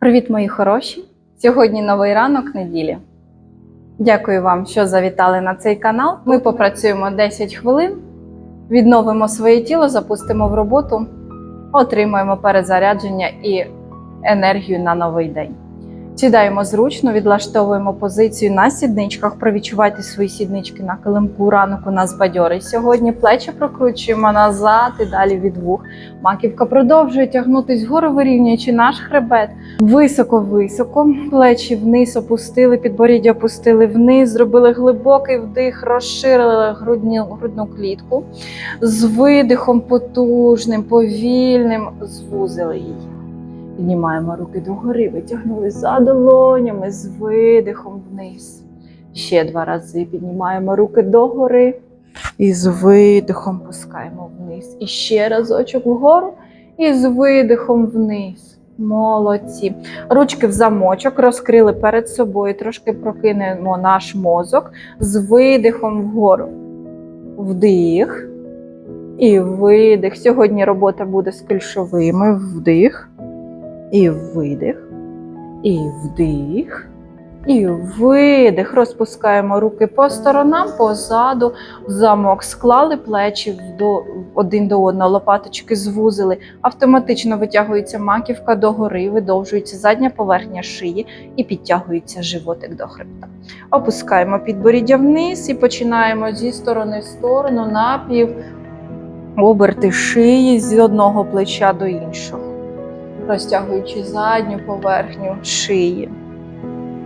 Привіт, мої хороші! Сьогодні новий ранок неділі. Дякую вам, що завітали на цей канал. Ми попрацюємо 10 хвилин, відновимо своє тіло, запустимо в роботу, отримаємо перезарядження і енергію на новий день. Сідаємо зручно, відлаштовуємо позицію на сідничках. Провідчувайте свої сіднички на килимку. Ранок у нас бадьорий. Сьогодні плечі прокручуємо назад і далі від вух. Маківка продовжує тягнутись вгору, вирівнюючи наш хребет. Високо-високо. Плечі вниз опустили, підборіддя опустили вниз, зробили глибокий вдих, розширили грудню, грудну клітку. З видихом потужним, повільним звузили її. Піднімаємо руки догори, витягнули за долонями з видихом вниз. Ще два рази піднімаємо руки догори і з видихом пускаємо вниз. І ще разочок вгору і з видихом вниз. Молодці. Ручки в замочок розкрили перед собою, трошки прокинемо наш мозок з видихом вгору. Вдих і видих. Сьогодні робота буде з кульшовими. Вдих. І видих, і вдих, і видих. Розпускаємо руки по сторонам, позаду, в замок склали плечі до, один до одного, лопаточки звузили. Автоматично витягується маківка догори, видовжується задня поверхня шиї і підтягується животик до хребта. Опускаємо підборіддя вниз і починаємо зі сторони в сторону напів оберти шиї з одного плеча до іншого розтягуючи задню поверхню шиї.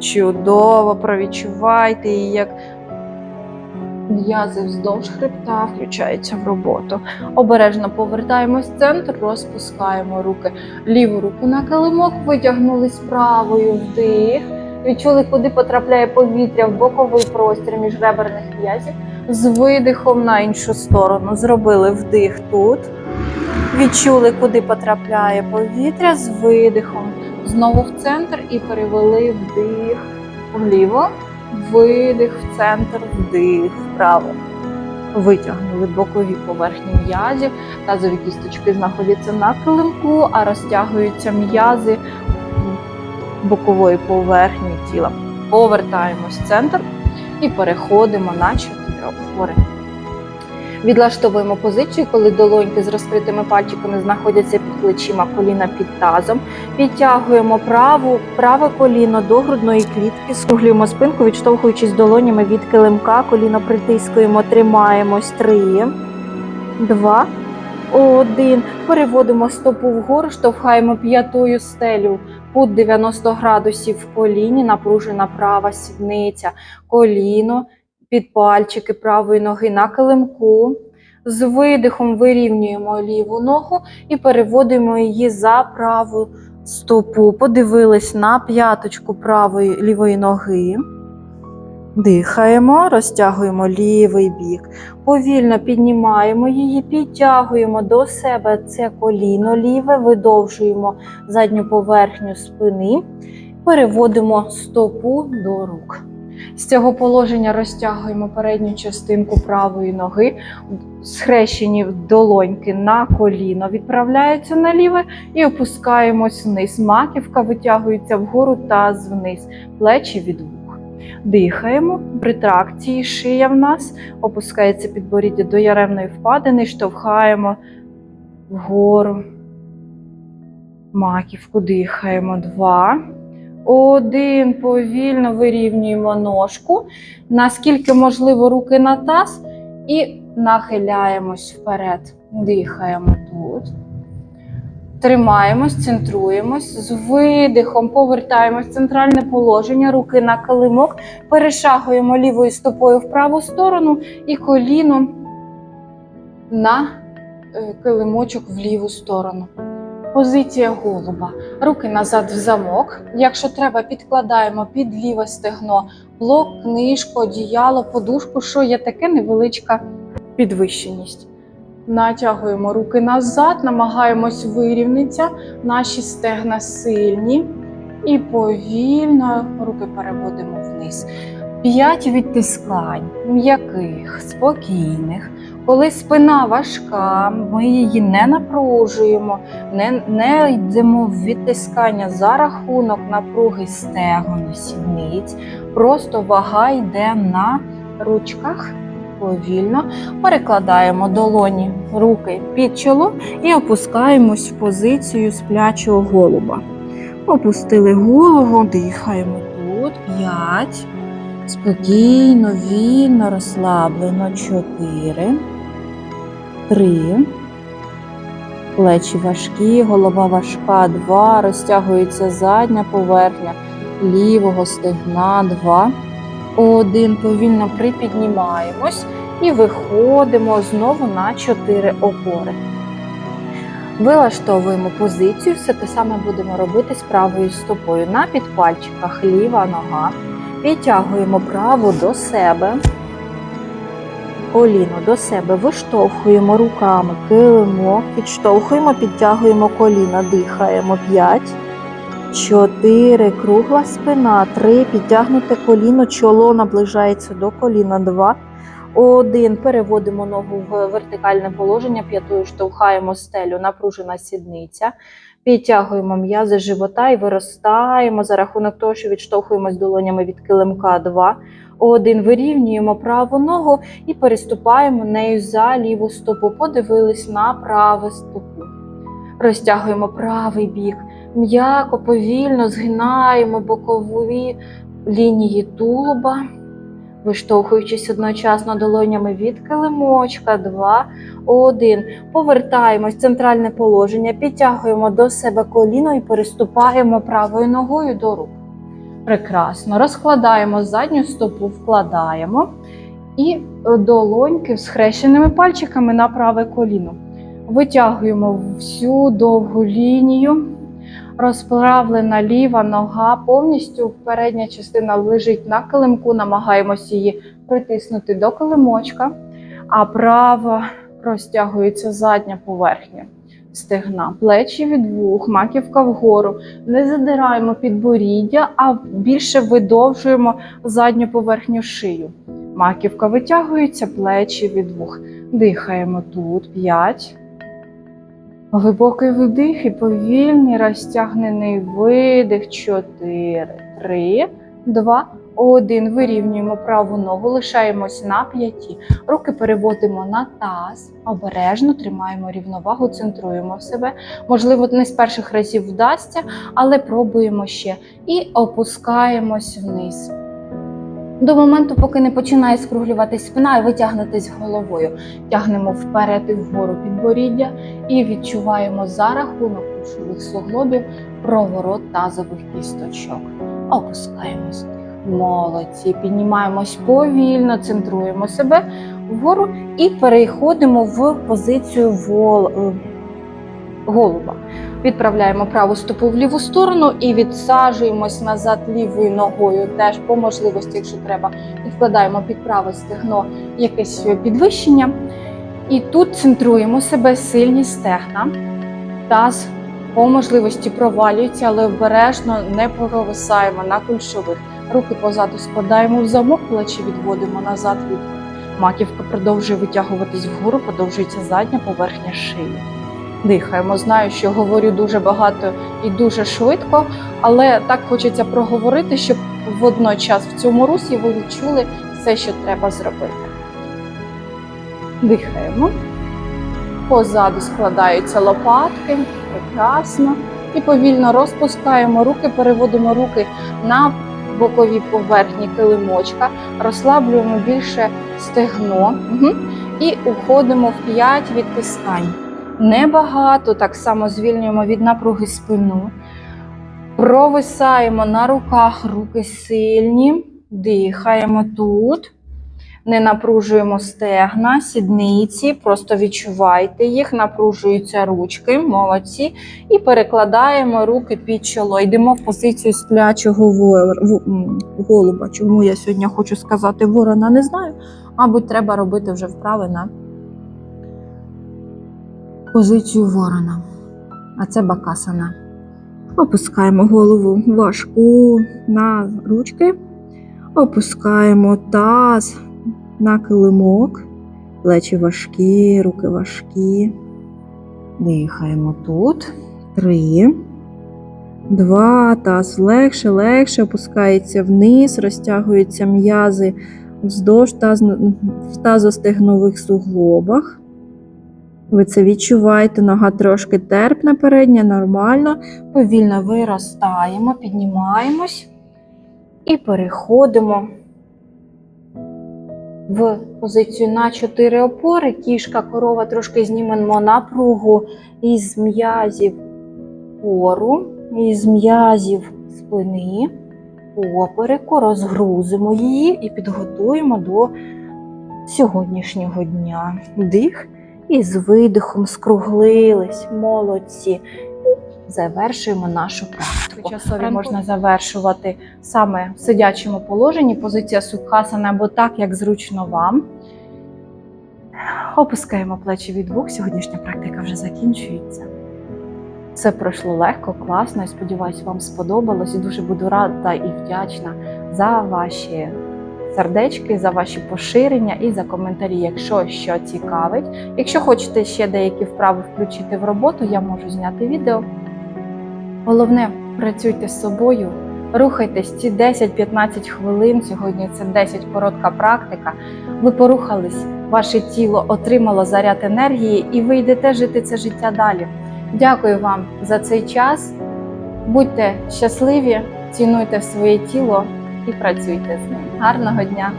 Чудово провідчувайте її, як м'язи вздовж хребта включаються в роботу. Обережно повертаємось в центр, розпускаємо руки. Ліву руку на килимок, витягнулись правою вдих. Відчули, куди потрапляє повітря в боковий простір міжреберних м'язів. З видихом на іншу сторону. Зробили вдих тут. Відчули, куди потрапляє повітря з видихом. Знову в центр і перевели вдих вліво, видих в центр, вдих вправо. Витягнули бокові поверхні м'язів. Тазові кісточки знаходяться на килимку, а розтягуються м'язи бокової поверхні тіла. Повертаємось в центр і переходимо на чотири опори. Відлаштовуємо позицію, коли долоньки з розкритими пальчиками знаходяться під плечима, коліна під тазом. Підтягуємо праву, праве коліно до грудної клітки, скруглюємо спинку, відштовхуючись долонями від килимка, коліно притискуємо, тримаємось. Три, два, один. Переводимо стопу вгору, штовхаємо п'ятою стелю. Кут 90 градусів в коліні, напружена права сідниця, коліно під пальчики правої ноги на килимку. З видихом вирівнюємо ліву ногу і переводимо її за праву стопу. Подивились на п'яточку правої лівої ноги. Дихаємо, розтягуємо лівий бік. Повільно піднімаємо її, підтягуємо до себе це коліно ліве, видовжуємо задню поверхню спини, переводимо стопу до рук. З цього положення розтягуємо передню частинку правої ноги, схрещені долоньки на коліно, відправляються наліве і опускаємось вниз. Маківка витягується вгору таз вниз, плечі від вух. Дихаємо, при тракції шия в нас опускається підборіддя до яремної впадини, штовхаємо вгору. Маківку дихаємо. Два. Один. Повільно вирівнюємо ножку. Наскільки можливо, руки на таз і нахиляємось вперед. Дихаємо тут. Тримаємось, центруємось, з видихом повертаємось в центральне положення, руки на килимок, перешагуємо лівою стопою в праву сторону і коліно на е, килимочок в ліву сторону. Позиція голуба. Руки назад в замок. Якщо треба, підкладаємо під ліве стегно блок, книжку, одіяло, подушку, що є таке невеличка підвищеність. Натягуємо руки назад, намагаємось вирівнятися. Наші стегна сильні. І повільно руки переводимо вниз. П'ять відтискань, м'яких, спокійних. Коли спина важка, ми її не напружуємо, не, не йдемо в відтискання за рахунок напруги стегон, сідниць. Просто вага йде на ручках. Повільно перекладаємо долоні руки під чоло і опускаємось в позицію сплячого голуба. Опустили голову, дихаємо тут. П'ять. Спокійно, вільно, розслаблено. Чотири. Три. Плечі важкі, голова важка. Два. Розтягується задня поверхня лівого стегна. Два. Один. Повільно припіднімаємось і виходимо знову на чотири опори. Вилаштовуємо позицію, все те саме будемо робити з правою стопою. На підпальчиках ліва нога. Підтягуємо праву до себе. Коліно до себе виштовхуємо руками, килимо, підштовхуємо, підтягуємо коліна, дихаємо. 5, 4, кругла спина, 3, підтягнуте коліно, чоло наближається до коліна, 2, один. Переводимо ногу в вертикальне положення, п'ятою штовхаємо стелю, напружена сідниця. Підтягуємо м'язи живота і виростаємо за рахунок того, що відштовхуємось долонями від килимка. Два. Один. Вирівнюємо праву ногу і переступаємо нею за ліву стопу. Подивились на праву стопу. Розтягуємо правий бік. М'яко, повільно згинаємо бокові лінії тулуба виштовхуючись одночасно долонями від килимочка, два, один. Повертаємось в центральне положення, підтягуємо до себе коліно і переступаємо правою ногою до рук. Прекрасно. Розкладаємо задню стопу, вкладаємо і долоньки з схрещеними пальчиками на праве коліно. Витягуємо всю довгу лінію. Розправлена ліва нога повністю передня частина лежить на килимку, намагаємося її притиснути до килимочка, а права розтягується задня поверхня стегна, плечі від вух, маківка вгору. Не задираємо підборіддя, а більше видовжуємо задню поверхню шию. Маківка витягується, плечі від вух. Дихаємо тут 5. Глибокий вдих і повільний розтягнений видих. 4, 3, 2, 1. Вирівнюємо праву ногу, лишаємось на п'яті. Руки переводимо на таз, обережно тримаємо рівновагу, центруємо себе. Можливо, не з перших разів вдасться, але пробуємо ще. І опускаємось вниз. До моменту, поки не починає скруглюватись спина і витягнутись головою. Тягнемо вперед і вгору підборіддя і відчуваємо за рахунок кульшових суглобів проворот тазових кісточок. Опускаємось. Молодці. Піднімаємось повільно, центруємо себе вгору і переходимо в позицію вол... е, голуба. Відправляємо праву стопу в ліву сторону і відсаджуємось назад лівою ногою. Теж по можливості, якщо треба, відкладаємо під праве стегно якесь підвищення. І тут центруємо себе сильні стегна. Таз по можливості провалюється, але обережно не провисаємо на кульшових. Руки позаду складаємо в замок, плечі відводимо назад від маківка продовжує витягуватись вгору, подовжується задня поверхня шиї. Дихаємо. Знаю, що говорю дуже багато і дуже швидко, але так хочеться проговорити, щоб водночас в цьому русі ви відчули все, що треба зробити. Дихаємо. Позаду складаються лопатки. Прекрасно. І повільно розпускаємо руки, переводимо руки на бокові поверхні килимочка, розслаблюємо більше стегно угу. і уходимо в 5 відтискань. Небагато, так само звільнюємо від напруги спину. Провисаємо на руках, руки сильні, дихаємо тут. Не напружуємо стегна, сідниці, просто відчувайте їх, напружуються ручки, молодці. І перекладаємо руки під чоло. Йдемо в позицію сплячого голуба. Чому я сьогодні хочу сказати ворона, не знаю. Мабуть, треба робити вже вправи на позицію ворона. А це бакасана. Опускаємо голову важку на ручки, опускаємо таз на килимок, Плечі важкі, руки важкі. Дихаємо тут. Три. Два. Таз легше, легше опускається вниз, розтягуються м'язи вздовж таз... в тазостегнових суглобах. Ви це відчуваєте, нога трошки терпне передня, нормально. Повільно виростаємо, піднімаємось і переходимо в позицію на чотири опори. Кішка, корова трошки знімемо напругу із м'язів пору, із м'язів спини, попереку, розгрузимо її і підготуємо до сьогоднішнього дня. Дих і з видихом скруглились, молодці. Завершуємо нашу практику. Часові можна завершувати саме в сидячому положенні, позиція сукхасана або так, як зручно вам. Опускаємо плечі від вух. Сьогоднішня практика вже закінчується. Все пройшло легко, класно. Я сподіваюся, вам сподобалось і дуже буду рада і вдячна за ваші сердечки, за ваші поширення і за коментарі, якщо що цікавить. Якщо хочете ще деякі вправи включити в роботу, я можу зняти відео. Головне, працюйте з собою, рухайтесь ці 10-15 хвилин. Сьогодні це 10 коротка практика. Ви порухались, ваше тіло отримало заряд енергії, і ви йдете жити це життя далі. Дякую вам за цей час. Будьте щасливі, цінуйте своє тіло і працюйте з ним. Гарного дня!